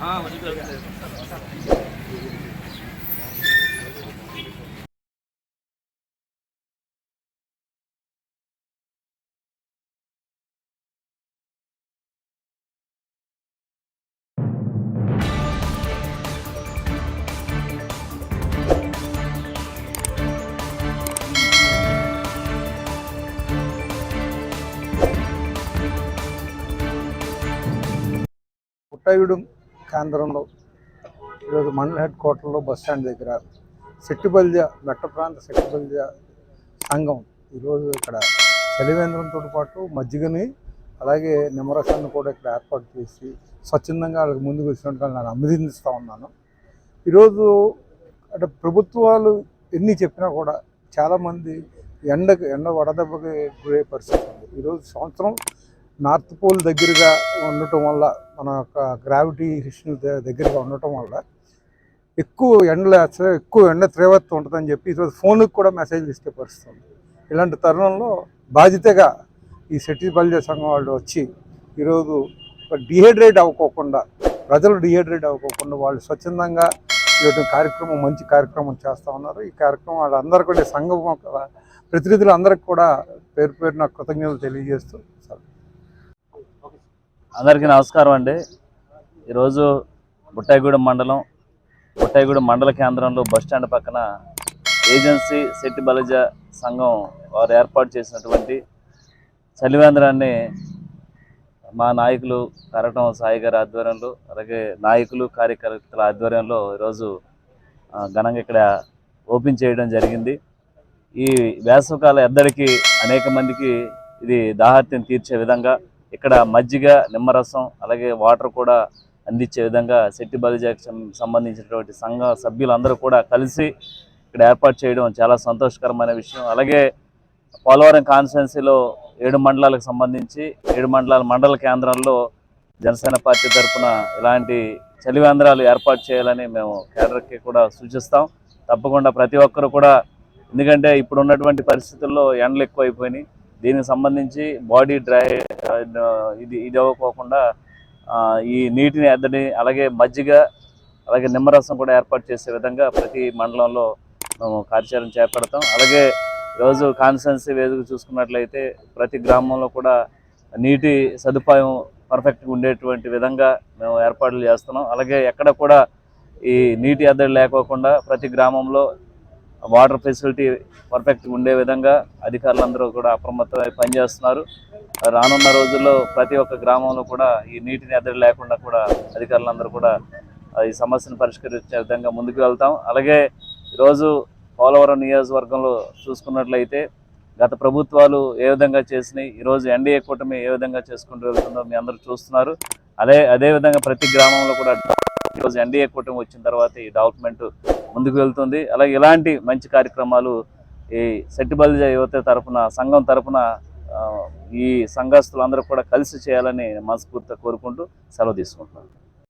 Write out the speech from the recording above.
हाँ పుట్టగూడెం కేంద్రంలో ఈరోజు మండల హెడ్ క్వార్టర్లో బస్ స్టాండ్ దగ్గర సెట్టిబల్జ మెట్ట ప్రాంత సెట్టిబల్జ సంఘం ఈరోజు ఇక్కడ చలివేంద్రంతో పాటు మజ్జిగని అలాగే నిమ్మరసాన్ని కూడా ఇక్కడ ఏర్పాటు చేసి స్వచ్ఛందంగా వాళ్ళకి ముందుకు వచ్చినట్టుగా నేను అభినందిస్తూ ఉన్నాను. ఈరోజు అంటే ప్రభుత్వాలు ఎన్ని చెప్పినా కూడా చాలామంది ఎండకు ఎండ వడదెబ్బకి గురే పరిస్థితి ఉంది. ఈరోజు సంవత్సరం నార్త్ పోల్ దగ్గరగా ఉండటం వల్ల మన యొక్క గ్రావిటీ హిషన్ దగ్గరగా ఉండటం వల్ల ఎక్కువ ఎండలు ఎక్కువ ఎండ తీవ్రత ఉంటుందని చెప్పి ఈరోజు ఫోన్కి కూడా మెసేజ్లు ఇస్తే పరిస్థితి ఇలాంటి తరుణంలో బాధ్యతగా ఈ సెటిల్ బల్జ సంఘం వాళ్ళు వచ్చి ఈరోజు డిహైడ్రేట్ అవ్వకోకుండా ప్రజలు డిహైడ్రేట్ అవ్వకోకుండా వాళ్ళు స్వచ్ఛందంగా ఈ కార్యక్రమం మంచి కార్యక్రమం చేస్తూ ఉన్నారు. ఈ కార్యక్రమం వాళ్ళందరూ కూడా సంఘం ప్రతినిధులు ప్రతినిధులందరికీ కూడా పేరు పేరున కృతజ్ఞతలు తెలియజేస్తూ అందరికీ నమస్కారం అండి. ఈరోజు బుట్టాయిగూడెం మండలం బుట్టాయిగూడెం మండల కేంద్రంలో బస్ స్టాండ్ పక్కన ఏజెన్సీ శెట్టి బలజ సంఘం వారు ఏర్పాటు చేసినటువంటి చలివేంద్రాన్ని మా నాయకులు కరటం సాయి గారి ఆధ్వర్యంలో అలాగే నాయకులు కార్యకర్తల ఆధ్వర్యంలో ఈరోజు ఘనంగా ఇక్కడ ఓపెన్ చేయడం జరిగింది. ఈ వేసవకాల ఎద్దడికి అనేక మందికి ఇది దాహత్యం తీర్చే విధంగా ఇక్కడ మజ్జిగ నిమ్మరసం అలాగే వాటర్ కూడా అందించే విధంగా శెట్టి బలిజాకి సంబంధించినటువంటి సంఘ సభ్యులందరూ కూడా కలిసి ఇక్కడ ఏర్పాటు చేయడం చాలా సంతోషకరమైన విషయం. అలాగే పోలవరం కాన్స్టిట్యున్సీలో ఏడు మండలాలకు సంబంధించి ఏడు మండలాల మండల కేంద్రాల్లో జనసేన పార్టీ తరఫున ఇలాంటి చలివేంద్రాలు ఏర్పాటు చేయాలని మేము కేడర్కి కూడా సూచిస్తాం. తప్పకుండా ప్రతి ఒక్కరు కూడా ఎందుకంటే ఇప్పుడు ఉన్నటువంటి పరిస్థితుల్లో ఎండలు ఎక్కువైపోయినాయి. దీనికి సంబంధించి బాడీ డ్రై ఇది ఇది అవ్వకోకుండా ఈ నీటిని ఎద్దడి అలాగే మజ్జిగ అలాగే నిమ్మరసం కూడా ఏర్పాటు చేసే విధంగా ప్రతి మండలంలో మేము కార్యాచరణ చేపడతాం. అలాగే రోజు కాన్స్టెన్సీ వేదిక చూసుకున్నట్లయితే ప్రతి గ్రామంలో కూడా నీటి సదుపాయం పర్ఫెక్ట్గా ఉండేటువంటి విధంగా మేము ఏర్పాట్లు చేస్తున్నాం. అలాగే ఎక్కడ కూడా ఈ నీటి ఎద్దడి లేకోకుండా ప్రతి గ్రామంలో వాటర్ ఫెసిలిటీ పర్ఫెక్ట్గా ఉండే విధంగా అధికారులందరూ కూడా అప్రమత్తమై పనిచేస్తున్నారు. రానున్న రోజుల్లో ప్రతి ఒక్క గ్రామంలో కూడా ఈ నీటిని ఎద్దడి లేకుండా కూడా అధికారులందరూ కూడా ఈ సమస్యను పరిష్కరించే విధంగా ముందుకు వెళ్తాం. అలాగే ఈరోజు పోలవరం నియోజకవర్గంలో చూసుకున్నట్లయితే గత ప్రభుత్వాలు ఏ విధంగా చేసినాయి ఈరోజు ఎన్డీఏ కూటమి ఏ విధంగా చేసుకుంటూ వెళ్తుందో మీ అందరూ చూస్తున్నారు. అదే అదే విధంగా ప్రతి గ్రామంలో కూడా ఈరోజు ఎన్డీఏ కూటమి వచ్చిన తర్వాత ఈ డెవలప్మెంట్ ముందుకు వెళ్తుంది. అలాగే ఇలాంటి మంచి కార్యక్రమాలు ఈ సెట్టిబల్జ యువత తరఫున సంఘం తరపున ఈ సంఘస్థులందరూ కూడా కలిసి చేయాలని మనస్ఫూర్తిగా కోరుకుంటూ సెలవు తీసుకుంటున్నాను.